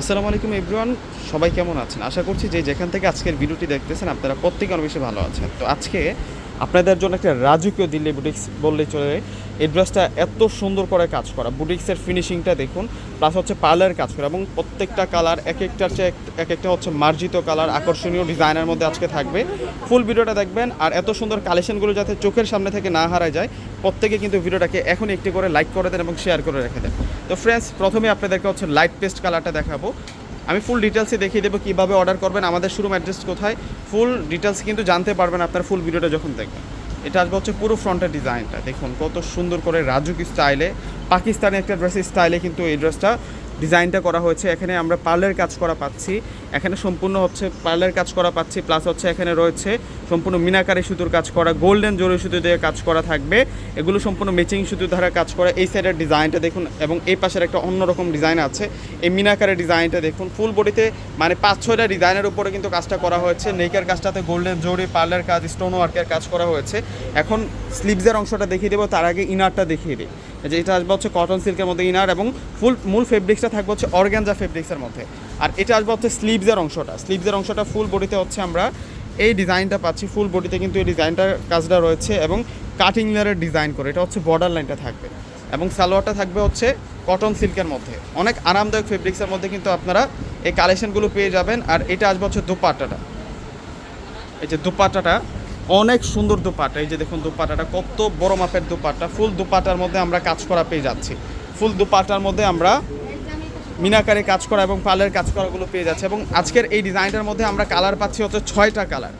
আসসালামু আলাইকুম এভরিওয়ান, সবাই কেমন আছেন? আশা করছি যে যেখান থেকে আজকের ভিডিওটি দেখতেছেন, আপনারা প্রত্যেকে অনেক বেশি ভালো আছেন। তো আজকে আপনাদের জন্য একটা রাজকীয় দিল্লি বুটিক্স বললেই চলে এই ড্রেসটা এত সুন্দর করে কাজ করা। বুটিক্সের ফিনিশিংটা দেখুন প্লাস হচ্ছে পার্লারের কাজ করা এবং প্রত্যেকটা কালার এক একটার চেয়ে এক- এক একটা হচ্ছে মার্জিত কালার, আকর্ষণীয় ডিজাইনের মধ্যে আজকে থাকবে। ফুল ভিডিওটা দেখবেন আর এত সুন্দর কালেকশনগুলো যাতে চোখের সামনে থেকে না হারায় যায়, প্রত্যেকে কিন্তু ভিডিওটাকে এখন একটি করে লাইক করে দেন এবং শেয়ার করে রেখে দেন। তো ফ্রেন্ডস প্রথমে আপনাদেরকে হচ্ছে লাইট পেস্ট কালারটা দেখাবো। আমি ফুল ডিটেলসে দেখিয়ে দেবো কীভাবে অর্ডার করবেন, আমাদের শোরুম অ্যাড্রেস কোথায় ফুল ডিটেলস কিন্তু জানতে পারবেন আপনার ফুল ভিডিওটা যখন দেখবেন। এটা আসবে হচ্ছে পুরো ফ্রন্টের ডিজাইনটা দেখুন, কত সুন্দর করে রাজুক স্টাইলে পাকিস্তানি একটা ড্রেসের স্টাইলে কিন্তু এই ড্রেসটা ডিজাইনটা করা হয়েছে। এখানে আমরা পার্লের কাজ করা পাচ্ছি। এখানে সম্পূর্ণ হচ্ছে পার্লের কাজ করা পাচ্ছি, প্লাস হচ্ছে এখানে রয়েছে সম্পূর্ণ মিনাকারি সুতোর কাজ করা, গোল্ডেন জরি সুতো দিয়ে কাজ করা থাকবে। এগুলো সম্পূর্ণ মেচিং সুতো দ্বারা কাজ করা। এই সাইডের ডিজাইনটা দেখুন, এবং এই পাশের একটা অন্যরকম ডিজাইন আছে। এই মিনাকারের ডিজাইনটা দেখুন ফুল বডিতে মানে পাঁচ, ছয়টা ডিজাইনের উপরে কিন্তু কাজটা করা হয়েছে। নেকের কাজটাতে গোল্ডেন জরি, পার্লের কাজ স্টোন ওয়ার্কের কাজ করা হয়েছে। এখন স্লিভসের অংশটা দেখিয়ে দেবো, তার আগে ইনারটা দেখিয়ে দিই। যে এটা আসবে হচ্ছে কটন সিল্কের মধ্যে ইনার এবং ফুল মূল ফেব্রিক্সটা থাকবে হচ্ছে অর্গ্যানজা ফেব্রিক্সের মধ্যে। আর এটা আসবে হচ্ছে স্লিভসের অংশটা। স্লিভসের অংশটা ফুল বডিতে হচ্ছে আমরা এই ডিজাইনটা পাচ্ছি। ফুল বডিতে কিন্তু এই ডিজাইনটার কাজটা রয়েছে এবং কাটিং লেয়ারের ডিজাইন করে। এটা হচ্ছে বর্ডার লাইনটা থাকবে। এবং সালোয়ারটা থাকবে হচ্ছে কটন সিল্কের মধ্যে। অনেক আরামদায়ক ফেব্রিক্সের মধ্যে কিন্তু আপনারা এই কালেকশনগুলো পেয়ে যাবেন। আর এটা আসবে হচ্ছে দুপাট্টাটা। এই যে দুপাট্টাটা অনেক সুন্দর দুপাট্টা এই যে দেখুন দুপাট্টাটা কত বড় মাপের দুপাট্টা ফুল দুপাট্টার মধ্যে আমরা কাজ করা পেয়ে যাচ্ছি। ফুল দুপাট্টার মধ্যে আমরা মিনাকারে কাজ করা এবং পালের কাজ করাগুলো পেয়ে যাচ্ছে এবং আজকের এই ডিজাইনটার মধ্যে আমরা কালার পাচ্ছি হচ্ছে ছয়টা কালার।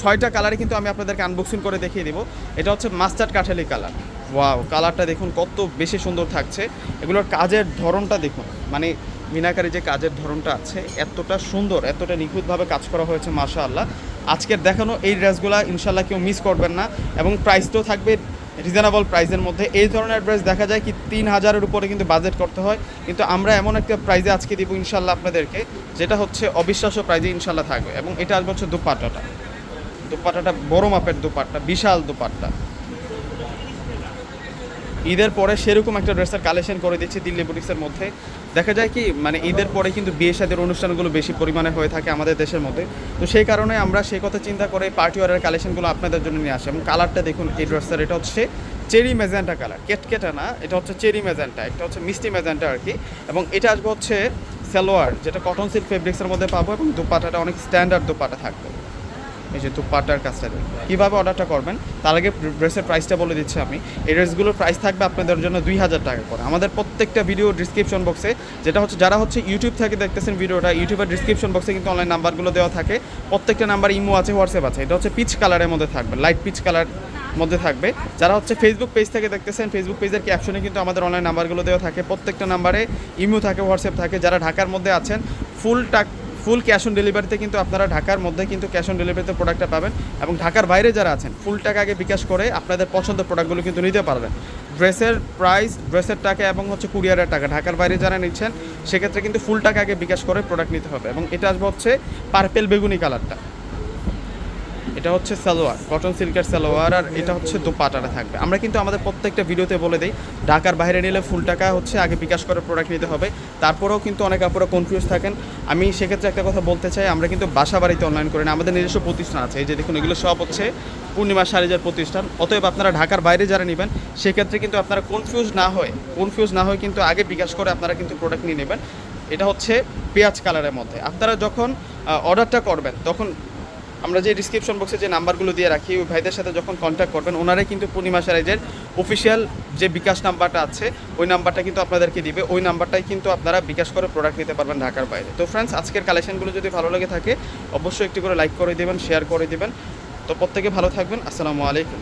ছয়টা কালারে কিন্তু আমি আপনাদেরকে আনবক্সিং করে দেখিয়ে দিব। এটা হচ্ছে মাস্টার্ড কাঠালি কালার। ওয়াও, কালারটা দেখুন কত বেশি সুন্দর থাকছে। এগুলোর কাজের ধরনটা দেখুন। মানে মিনাকারি যে কাজের ধরনটা আছে, এতটা সুন্দর, এতটা নিখুঁতভাবে কাজ করা হয়েছে মাশা আল্লাহ আজকের দেখানো এই ড্রেসগুলো ইনশাল্লাহ কেউ মিস করবেন না এবং প্রাইস তো থাকবে রিজনেবল প্রাইসের মধ্যে। এই ধরনের ড্রেস দেখা যায় কি তিন হাজারের উপরে কিন্তু বাজেট করতে হয়। কিন্তু আমরা এমন একটা প্রাইজে আজকে দিব ইনশাল্লাহ আপনাদেরকে, যেটা হচ্ছে অবিশ্বাস্য প্রাইজে ইনশাল্লাহ থাকবে। এবং এটা আসবে হচ্ছে দুপাট্টাটা। দুপাট্টাটা বড় মাপের দুপাট্টা, বিশাল দুপাট্টা। ঈদের পরে সেরকম একটা ড্রেসের কালেকশন করে দিচ্ছে দিল্লি বুটিক্সের মধ্যে। দেখা যায় কি মানে ঈদের পরে কিন্তু বিয়ে শাদের অনুষ্ঠানগুলো বেশি পরিমাণে হয়ে থাকে আমাদের দেশের মধ্যে। তো সেই কারণে আমরা সেই কথা চিন্তা করে পার্টি ওয়ারের কালেকশনগুলো আপনাদের জন্য নিয়ে আসি। এবং কালারটা দেখুন, এই ড্রেসের, এটা হচ্ছে চেরি মেজেন্টা কালার কেটকেটা না, এটা হচ্ছে চেরি মেজেন্টা এটা হচ্ছে মিষ্টি মেজেন্টা আর কি। এবং এটা আসবে হচ্ছে সালোয়ার, যেটা কটন সিল্ক ফেব্রিক্সের মধ্যে পাবো এবং দুপাটাটা অনেক স্ট্যান্ডার্ড দুপাটা থাকবে। এই যে দুপাটার কাজটা দেখুন কীভাবে অর্ডারটা করবেন? তার আগে ড্রেসের প্রাইসটা বলে দিচ্ছি আমি। এই ড্রেসগুলোর প্রাইস থাকবে আপনাদের জন্য দুই হাজার টাকা করে। আমাদের প্রত্যেকটা ভিডিও ডিসক্রিপশন বক্সে যেটা হচ্ছে যারা হচ্ছে ইউটিউব থেকে দেখতেছেন ভিডিওটা ইউটিউবের ডিসক্রিপশন বক্সে কিন্তু অনলাইন নাম্বারগুলো দেওয়া থাকে। প্রত্যেকটা নাম্বার ইমো আছে হোয়াটসঅ্যাপ আছে। এটা হচ্ছে পিচ কালারের মধ্যে থাকবে লাইট পিচ কালার মধ্যে থাকবে। যারা হচ্ছে ফেসবুক পেজ থেকে দেখতেছেন ফেসবুক পেজের ক্যাপশনে কিন্তু আমাদের অনলাইন নাম্বারগুলো দেওয়া থাকে। প্রত্যেকটা নাম্বারে ইমো থাকে হোয়াটসঅ্যাপ থাকে। যারা ঢাকার মধ্যে আছেন ফুল টাক ফুল ক্যাশ অন ডেলিভারিতে কিন্তু আপনারা ঢাকার মধ্যে কিন্তু ক্যাশ অন ডেলিভারিতে প্রোডাক্টটা পাবেন এবং ঢাকার বাইরে যারা আছেন ফুল টাকা আগে বিকাশ করে আপনাদের পছন্দের প্রোডাক্টগুলো কিন্তু নিতে পারবেন। ড্রেসের প্রাইস ড্রেসের টাকা এবং হচ্ছে কুরিয়ারের টাকা, ঢাকার বাইরে যারা নিচ্ছেন, সেক্ষেত্রে কিন্তু ফুল টাকা আগে বিকাশ করে প্রোডাক্ট নিতে হবে এবং এটা আসবে হচ্ছে পার্পেল বেগুনি কালারটা এটা হচ্ছে সালোয়ার কটন সিল্কের সালোয়ার আর এটা হচ্ছে দোপাটাটা থাকবে। আমরা কিন্তু আমাদের প্রত্যেকটা ভিডিওতে বলে দিই, ঢাকার বাইরে নিলে ফুল টাকা হচ্ছে আগে বিকাশ করে প্রোডাক্ট নিতে হবে। তারপরেও কিন্তু অনেক আপুরা কনফিউজ থাকেন। আমি সেক্ষেত্রে একটা কথা বলতে চাই, আমরা কিন্তু বাসা বাড়িতে অনলাইন করি না। আমাদের নিজস্ব প্রতিষ্ঠান আছে, এই যে দেখুন, এগুলো সব হচ্ছে পূর্ণিমা সারিজার প্রতিষ্ঠান। অতএব আপনারা ঢাকার বাইরে যারা নেবেন, সেক্ষেত্রে কিন্তু আপনারা কনফিউজ না হয়ে কনফিউজ না হয় কিন্তু আগে বিকাশ করে আপনারা কিন্তু প্রোডাক্ট নিয়ে নেবেন। এটা হচ্ছে পেঁয়াজ কালারের মধ্যে। আপনারা যখন অর্ডারটা করবেন, তখন আমরা যে ডিসক্রিপশন বক্সে যে নাম্বারগুলো দিয়ে রাখি, ওই ভাইদের সাথে যখন কন্ট্যাক্ট করবেন, ওনারাই কিন্তু পূর্ণিমা সারাইজের অফিসিয়াল যে বিকাশ নাম্বারটা আছে, ওই নাম্বারটা কিন্তু আপনাদেরকে দিবে। ওই নাম্বারটাই কিন্তু আপনারা বিকাশ করে প্রোডাক্ট নিতে পারবেন ঢাকার বাইরে। তো ফ্রেন্ডস আজকের কালেকশনগুলো যদি ভালো লাগে থাকে, অবশ্যই একটি করে লাইক করে দেবেন শেয়ার করে দেবেন। তো প্রত্যেকে ভালো থাকবেন। আসসালামু আলাইকুম।